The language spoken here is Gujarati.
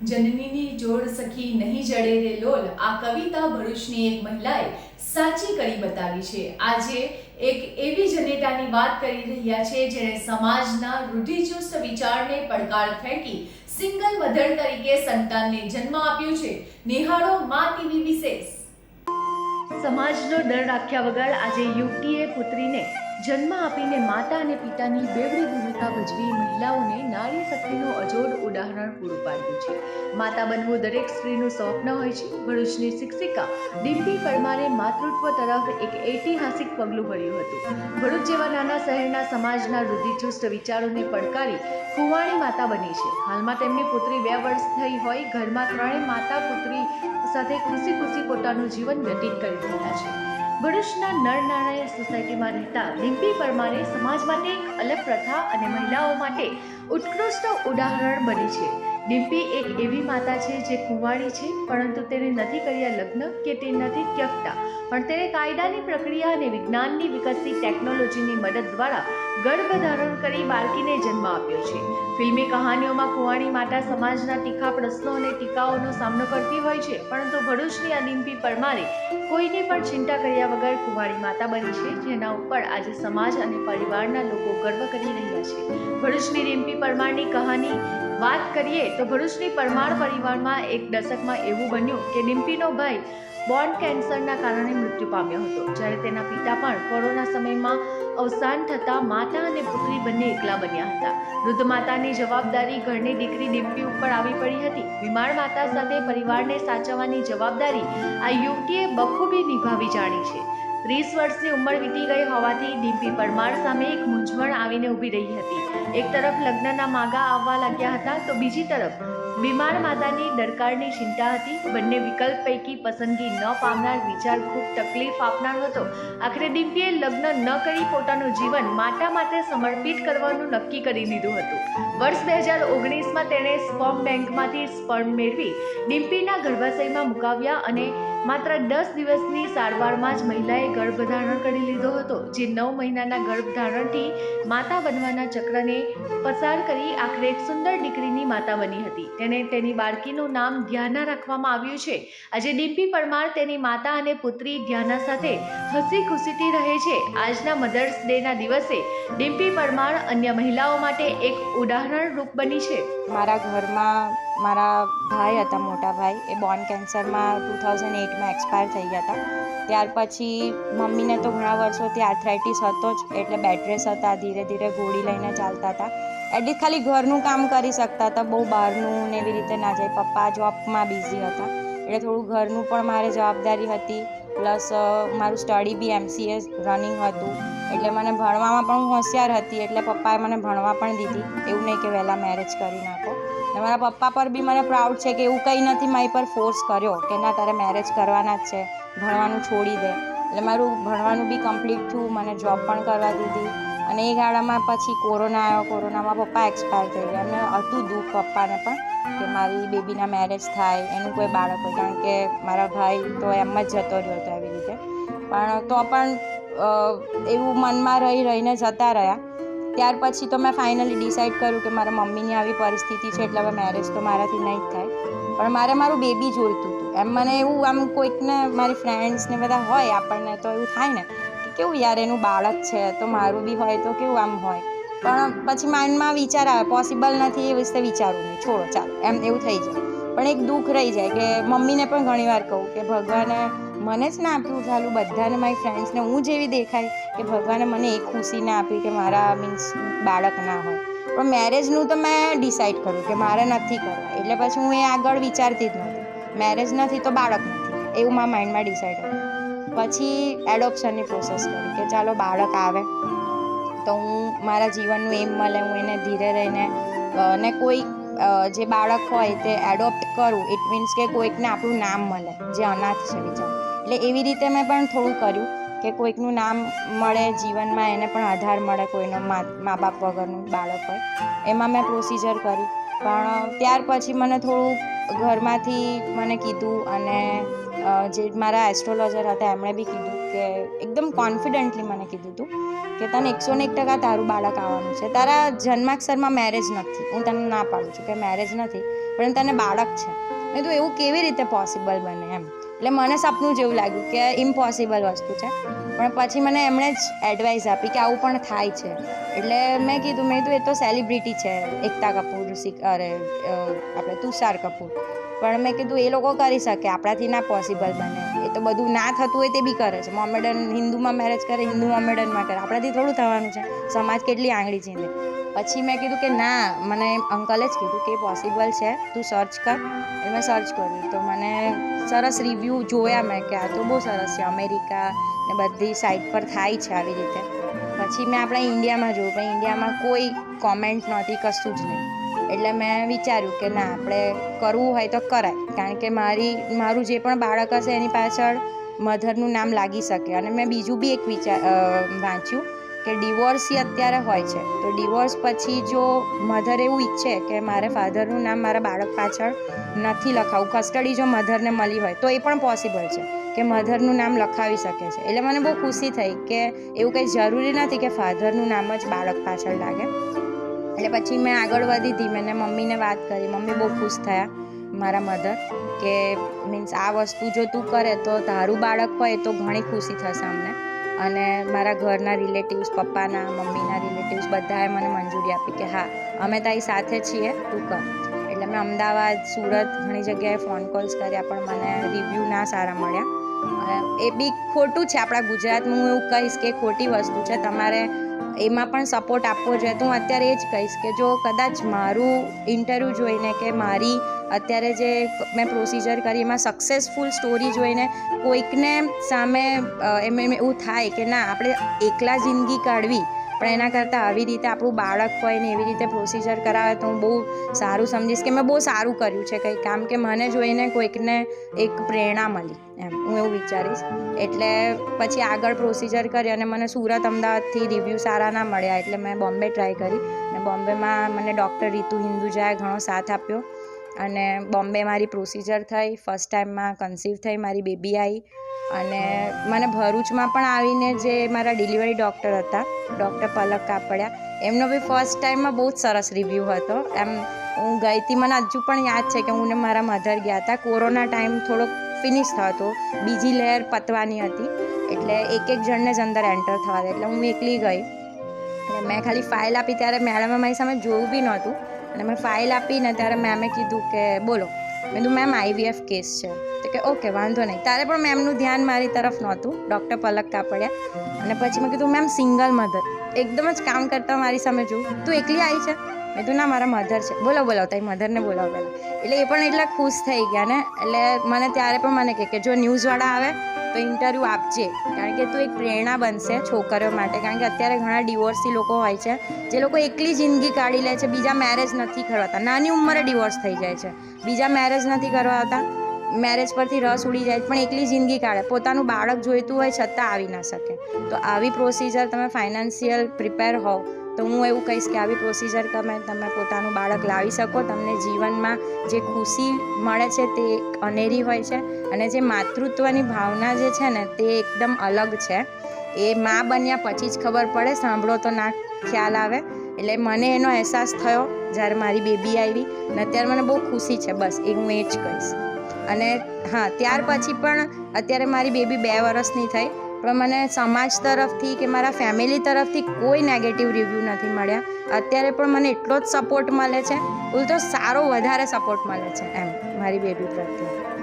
જનનીની જોડ સખી નહીં જડે રે લોલ, આ કવિતા ભરૂચની એક મહિલાએ સાચી કરી બતાવી છે. આજે એક એવી જનેતાની વાત કરી રહ્યા છે જેણે સમાજના રૂઢિચુસ્ત વિચારને પડકાર ફેંકી સિંગલ મધર તરીકે સંતાનને જન્મ આપ્યો છે. નિહાળો મા ટીવી વિશેષ. સમાજનો ડર રાખ્યા વગર આજે યુવતીએ પુત્રીને જન્મ આપીને માતા અને પિતાની બેવડી ભૂમિકા ભજવી મહિલાઓને નારી શક્તિનું અજોડ ઉદાહરણ પૂરું પાડ્યું છે. માતા બનવું દરેક સ્ત્રીનું સ્વપ્ન હોય છે. ભરૂચની શિક્ષિકા ડિમ્પી પરમારે માતૃત્વ તરફ એક ઐતિહાસિક પગલું ભર્યું હતું. ભરૂચ જેવા નાના શહેરના સમાજના રૂઢિચુસ્ત વિચારોને પડકારી કુવાણી માતા બની છે. હાલમાં તેમની પુત્રી બે વર્ષ થઈ હોય, ઘરમાં ત્રણેય માતા પુત્રી સાથે ખુશી ખુશી પોતાનું જીવન વ્યતીત કરી રહ્યા છે. ભરૂચના નરનારાયણ સોસાયટીમાં રહેતા ડિમ્પી પરમારે સમાજ માટે એક અલગ પ્રથા અને મહિલાઓ માટે ઉત્કૃષ્ટ ઉદાહરણ બની છે. ડિમ્પી એક એવી માતા છે જે કુંવાળી છે, પરંતુ તેને નથી કર્યા લગ્ન કે તે નથી ત્યક્તા. પણ તેણે કાયદાની પ્રક્રિયા અને વિજ્ઞાનની વિકસતી ટેકનોલોજીની મદદ દ્વારા ગર્ભધારણ કરી બાળકીને જન્મ આપ્યો છે. ફિલ્મી કહાનીઓમાં કુવાણી માતા સમાજના તીખા પ્રશ્નો અને ટીકાઓનો સામનો કરતી હોય છે, પરંતુ ભરૂચની આ ડિમ્પી પરમારે કોઈની પણ ચિંતા કર્યા વગર કુંવારી માતા બની છે, જેના ઉપર આજે સમાજ અને પરિવારના લોકો ગર્વ કરી રહ્યા છે. ભરૂચની ડિમ્પી પરમારની કહાની વાત કરીએ તો ભરૂચની પરમાર પરિવારમાં એક દશકમાં એવું બન્યું કે ડિમ્પીનો ભાઈ બોન કેન્સરના કારણે મૃત્યુ પામ્યો હતો. જ્યારે તેના પિતા પણ કોરોના સમયમાં અવસાન થતાં માતા અને પુત્રી બંને એકલા બન્યા હતા. વૃદ્ધ માતાની જવાબદારી ઘરની દીકરી ડિમ્પી ઉપર આવી પડી હતી. બીમાર માતા સાથે પરિવારને સાચવવાની જવાબદારી આ યુવતીએ બખૂબી નિભાવી જાણી છે. ત્રીસ વર્ષની ઉંમર વીતી ગઈ હોવાથી ડિમ્પી પરમાર સામે એક મૂંઝવણ આવીને ઊભી રહી હતી. એક તરફ લગ્નના માગા આવવા લાગ્યા હતા તો બીજી તરફ બીમાર માતાની દરકારની ચિંતા હતી. બંને વિકલ્પ પૈકી પસંદગી ન પામનાર વિચાર ખૂબ તકલીફ આપનાર હતો. આખરે ડિમ્પીએ લગ્ન ન કરી પોતાનું જીવન માતા માટે સમર્પિત કરવાનું નક્કી કરી લીધું હતું. વર્ષ બે હજાર ઓગણીસમાં તેણે સ્પર્મ બેંકમાંથી સ્પર્મ મેળવી ડિમ્પીના ગર્ભાશયમાં મુકાવ્યા અને માત્ર દસ દિવસની સારવારમાં જ મહિલાએ ગર્ભધારણ કરી લીધો હતો. જે નવ મહિનાના ગર્ભધારણથી માતા બનવાના ચક્રને પસાર કરી આખરે એક સુંદર દીકરીની માતા બની હતી. તેને તેની બાળકીનું નામ ધ્યાના રાખવામાં આવ્યું છે. આજે ડિમ્પી પરમાર તેની માતા અને પુત્રી ધ્યાના સાથે હસી ખુશીથી રહે છે. આજના મધર્સ ડેના દિવસે ડિમ્પી પરમાર અન્ય મહિલાઓ માટે એક ઉદાહરણ રૂપ બની છે. મારા ઘરમાં મારા ભાઈ હતા, મોટા ભાઈ. એ બોર્ન કેન્સરમાં ટુ થાઉઝન્ડ એઇટમાં એક્સપાયર થઈ ગયા હતા. ત્યાર પછી મમ્મીને તો ઘણા વર્ષોથી આર્થરાઇટિસ હતો જ, એટલે બેડ હતા, ધીરે ધીરે ગોળી લઈને ચાલતા હતા. એટલીસ્ટ ખાલી ઘરનું કામ કરી શકતા હતા, બહુ બહારનું ને એવી રીતે ના જાય. પપ્પા જોબમાં બિઝી હતા. એટલે થોડું ઘરનું પણ મારે જવાબદારી હતી. પ્લસ મારું સ્ટડી બી એમસીએ રનિંગ હતું. એટલે મને ભણવામાં પણ હું હોશિયાર હતી. એટલે પપ્પાએ મને ભણવા પણ દીધી. એવું નહીં કે વહેલા મેરેજ કરી નાખો. અને મારા પપ્પા પર બી મને પ્રાઉડ છે કે એવું કંઈ નથી મારી પર ફોર્સ કર્યો કે ના, તારે મેરેજ કરવાના જ છે. ભણવાનું છોડી દે. એટલે મારું ભણવાનું બી કમ્પ્લીટ થયું. મને જોબ પણ કરવા દીધી. અને એ ગાળામાં પછી કોરોના આવ્યો. કોરોનામાં પપ્પા એક્સપાયર થઈ ગયા. અને હતું દુઃખ પપ્પાને પણ કે મારી બેબીના મેરેજ થાય. એનું કોઈ બાળક હોય. કારણ કે મારા ભાઈ તો એમ જ જતો રહ્યો હતો એવી રીતે. પણ તો પણ એવું મનમાં રહી, રહીને જતા રહ્યા. ત્યાર પછી તો મેં ફાઇનલી ડિસાઈડ કર્યું કે મારા મમ્મીની આવી પરિસ્થિતિ છે એટલે હવે મેરેજ તો મારાથી નહીં જ થાય. પણ મારે મારું બેબી જોઈતું હતું. એમ મને એવું આમ કોઈકને, મારી ફ્રેન્ડ્સને બધા હોય આપણને, તો એવું થાય ને. કેવું યાર, એનું બાળક છે, તો મારું બી હોય તો કેવું આમ હોય. પણ પછી માઇન્ડમાં વિચાર આવે પોસિબલ નથી એ વિશે વિચારવું નહીં છોડો, ચાલો, એમ એવું થઈ જાય. પણ એક દુઃખ રહી જાય કે મમ્મીને પણ ઘણીવાર કહું કે ભગવાને મને જ ના આપ્યું ચાલુ બધાને મારી ફ્રેન્ડ્સને હું જેવી દેખાય કે ભગવાને મને એ ખુશી ના આપી કે મારા મીન્સ બાળક ના હોય. પણ મેરેજનું તો મેં ડિસાઈડ કર્યું કે મારે નથી કરવા. એટલે પછી હું એ આગળ વિચારતી જ નહોતી. મેરેજ નથી તો બાળક નથી. એવું મારા માઇન્ડમાં ડિસાઈડ હતું. પછી એડોપ્શનની પ્રોસેસ કરી કે ચાલો બાળક આવે તો હું મારા જીવનનું એમ મળે, હું એને ધીરે રહીને અને કોઈ જે બાળક હોય તે એડોપ્ટ કરું ઇટ મીન્સ કે કોઈકને આપણું નામ મળે, જે અનાથ છે બીજા. એટલે એવી રીતે મેં પણ થોડું કર્યું કે કોઈકનું નામ મળે, જીવનમાં એને પણ આધાર મળે કોઈનો મા બાપ વગરનું બાળક હોય. એમાં મેં પ્રોસિજર કરી પણ ત્યાર પછી મને થોડું ઘરમાંથી મને કીધું અને જે મારા એસ્ટ્રોલોજર હતા, એમણે બી કીધું કે, એકદમ કોન્ફિડન્ટલી મને કીધું હતું કે તને એકસો ને એક ટકા તારું બાળક આવવાનું છે. તારા જન્માક્ષરમાં મેરેજ નથી. હું તને ના પાડું છું કે મેરેજ નથી, પણ તને બાળક છે. મેં તો એવું કેવી રીતે પોસિબલ બને? એમ. એટલે મને સપનું જેવું લાગ્યું કે ઇમ્પોસિબલ વસ્તુ છે. પણ પછી મને એમણે જ એડવાઇસ આપી કે આવું પણ થાય છે. એટલે મેં કીધું મેં કીધું, એ તો સેલિબ્રિટી છે, એકતા કપૂર અરે આપણે તુષાર કપૂર. પણ મેં કીધું, એ લોકો કરી શકે, આપણાથી ના પોસિબલ બને. એ તો બધું ના થતું હોય તે બી કરે છે. મોમેડન હિન્દુમાં મેરેજ કરે હિન્દુ મોમેડનમાં કરે. આપણાથી થોડું થવાનું છે. સમાજ કેટલી આંગળી ચીંધે. પછી મેં કીધું કે ના, મને અંકલે જ કીધું કે પોસિબલ છે, તું સર્ચ કર. એ મેં સર્ચ કર્યું. તો મને સરસ રિવ્યૂ જોયા મેં કે આ તો બહુ સરસ છે, અમેરિકા ને બધી સાઇટ પર થાય છે આવી રીતે. પછી મેં આપણા ઇન્ડિયામાં જોયું, પણ ઇન્ડિયામાં કોઈ કોમેન્ટ નહોતી, કશું જ નહીં. એટલે મેં વિચાર્યું કે ના, આપણે કરવું હોય તો કરાય. કારણ કે મારી, મારું જે પણ બાળક હશે એની પાછળ મધરનું નામ લાગી શકે. અને મેં બીજું બી એક વિચાર વાંચ્યું. કે ડિવોર્સી અત્યારે હોય છે. તો ડિવોર્સ પછી જો મધર એવું ઈચ્છે કે મારે ફાધરનું નામ મારા બાળક પાછળ નથી લખાવું, કસ્ટડી જો મધરને મળી હોય, તો એ પણ પોસિબલ છે કે મધરનું નામ લખાવી શકે છે. એટલે મને બહુ ખુશી થઈ કે એવું કંઈ જરૂરી નથી કે ફાધરનું નામ જ બાળક પાછળ લાગે. એટલે પછી મેં આગળ વધી હતી મેં મમ્મીને વાત કરી. મમ્મી બહુ ખુશ થયા મારા મધર કે મીન્સ આ વસ્તુ જો તું કરે તો તારું બાળક હોય તો ઘણી ખુશી થશે અમને. અને મારા ઘરના રિલેટિવ્સ પપ્પાના, મમ્મીના રિલેટિવ્સ બધાએ મને મંજૂરી આપી કે હા, અમે તારી સાથે છીએ, તું કર. એટલે મેં અમદાવાદ, સુરત ઘણી જગ્યાએ ફોન કોલ્સ કર્યા, પણ મને રિવ્યૂ ના સારા મળ્યા. એ બી ખોટું છે આપણા ગુજરાતમાં, હું એવું કહીશ કે ખોટી વસ્તુ છે. તમારે એમાં પણ સપોર્ટ આપવો જોઈએ. તો હું અત્યારે એ જ કહીશ કે જો કદાચ મારું ઇન્ટરવ્યૂ જોઈને કે મારી અત્યારે જે મેં પ્રોસિજર કરી, એમાં સક્સેસફુલ સ્ટોરી જોઈને કોઈકને સામે એમ, એવું થાય કે ના, આપણે એકલા જિંદગી કાઢવી પણ એના કરતાં આવી રીતે આપણું બાળક હોય ને એવી રીતે પ્રોસિજર કરાવે તો હું બહુ સારું સમજીશ કે મેં બહુ સારું કર્યું છે કંઈ કામ કે મને જોઈને કોઈકને એક પ્રેરણા મળી એમ. હું એવું વિચારીશ. એટલે પછી આગળ પ્રોસિજર કરી અને મને સુરત અમદાવાદથી રિવ્યૂ સારા ના મળ્યા એટલે મેં બોમ્બે ટ્રાય કરી. અને બોમ્બેમાં મને ડૉક્ટર રીતુ હિન્દુજાએ ઘણો સાથ આપ્યો. અને બોમ્બે મારી પ્રોસિજર થઈ. ફર્સ્ટ ટાઈમમાં કન્સીવ થઈ મારી બેબી આવી અને મને ભરૂચમાં પણ આવીને જે મારા ડિલિવરી ડૉક્ટર હતા ડૉક્ટર પલક કાપડિયા, એમનો બી ફર્સ્ટ ટાઈમમાં બહુ જ સરસ રિવ્યૂ હતો. એમ હું ગઈ હતી મને હજુ પણ યાદ છે કે હું ને મારા મધર ગયા હતા. કોરોના ટાઈમ થોડોક ફિનિશ થયો હતો બીજી લહેર પતવાની હતી. એટલે એક એક જણને જ અંદર એન્ટર થવા દે, એટલે હું એકલી ગઈ. અને મેં ખાલી ફાઇલ આપી ત્યારે મેડમે મારી સામે જોયું બી નહોતું. અને મેં ફાઇલ આપીને ત્યારે મેમે કીધું કે બોલો મેં કીધું, મેમ, આઈવીએફ કેસ છે. તો કે, ઓકે, વાંધો નહીં. તારે પણ મેમનું ધ્યાન મારી તરફ નહોતું. ડૉક્ટર પલક કાપડિયા. અને પછી મેં કીધું, મેમ, સિંગલ મધર. એકદમ જ કામ કરતા મારી સામે જોઉં તું એકલી આવી છે? મેં કીધું, ના, મારા મધર છે. બોલો બોલો. તારી મધરને બોલાવ પહેલાં એટલે એ પણ એટલા ખુશ થઈ ગયા ને. એટલે મને ત્યારે પણ મને કહે કે, જો ન્યૂઝવાળા આવે તો ઇન્ટરવ્યૂ આપજે. કારણ કે તું એક પ્રેરણા બનશે છોકરીઓ માટે. કારણ કે અત્યારે ઘણા ડિવોર્સી લોકો હોય છે, જે લોકો એકલી જિંદગી કાઢી લે છે. બીજા મેરેજ નથી કરવાતા. નાની ઉંમરે ડિવોર્સ થઈ જાય છે. બીજા મેરેજ નથી કરવાતા. મેરેજ પરથી રસ ઉડી જાય પણ એકલી જિંદગી કાઢે. પોતાનું બાળક જોઈતું હોય છતાં આવી ના શકે. તો આવી પ્રોસિજર તમે ફાઇનાન્શિયલ પ્રિપેર હોવ તો હું એવું કહીશ કે આવી પ્રોસિજર તમે તમે પોતાનું બાળક લાવી શકો. તમને જીવનમાં જે ખુશી મળે છે તે અનેરી હોય છે અને જે માતૃત્વની ભાવના જે છે ને તે એકદમ અલગ છે. એ મા બન્યા પછી જ ખબર પડે, સાંભળો તો ના ખ્યાલ આવે. એટલે મને એનો અહેસાસ થયો જ્યારે મારી બેબી આવી અને અત્યારે મને બહુ ખુશી છે, બસ, એ હું એ જ કહીશ. અને હા, ત્યાર પછી પણ અત્યારે મારી બેબી બે વર્ષની થઈ, પણ મને સમાજ તરફથી કે મારા ફેમિલી તરફથી કોઈ નેગેટિવ રિવ્યૂ નથી મળ્યા. અત્યારે પણ મને એટલો જ સપોર્ટ મળે છે. ઉલટો સારો વધારે સપોર્ટ મળે છે એમ મારી બેબી પ્રત્યે.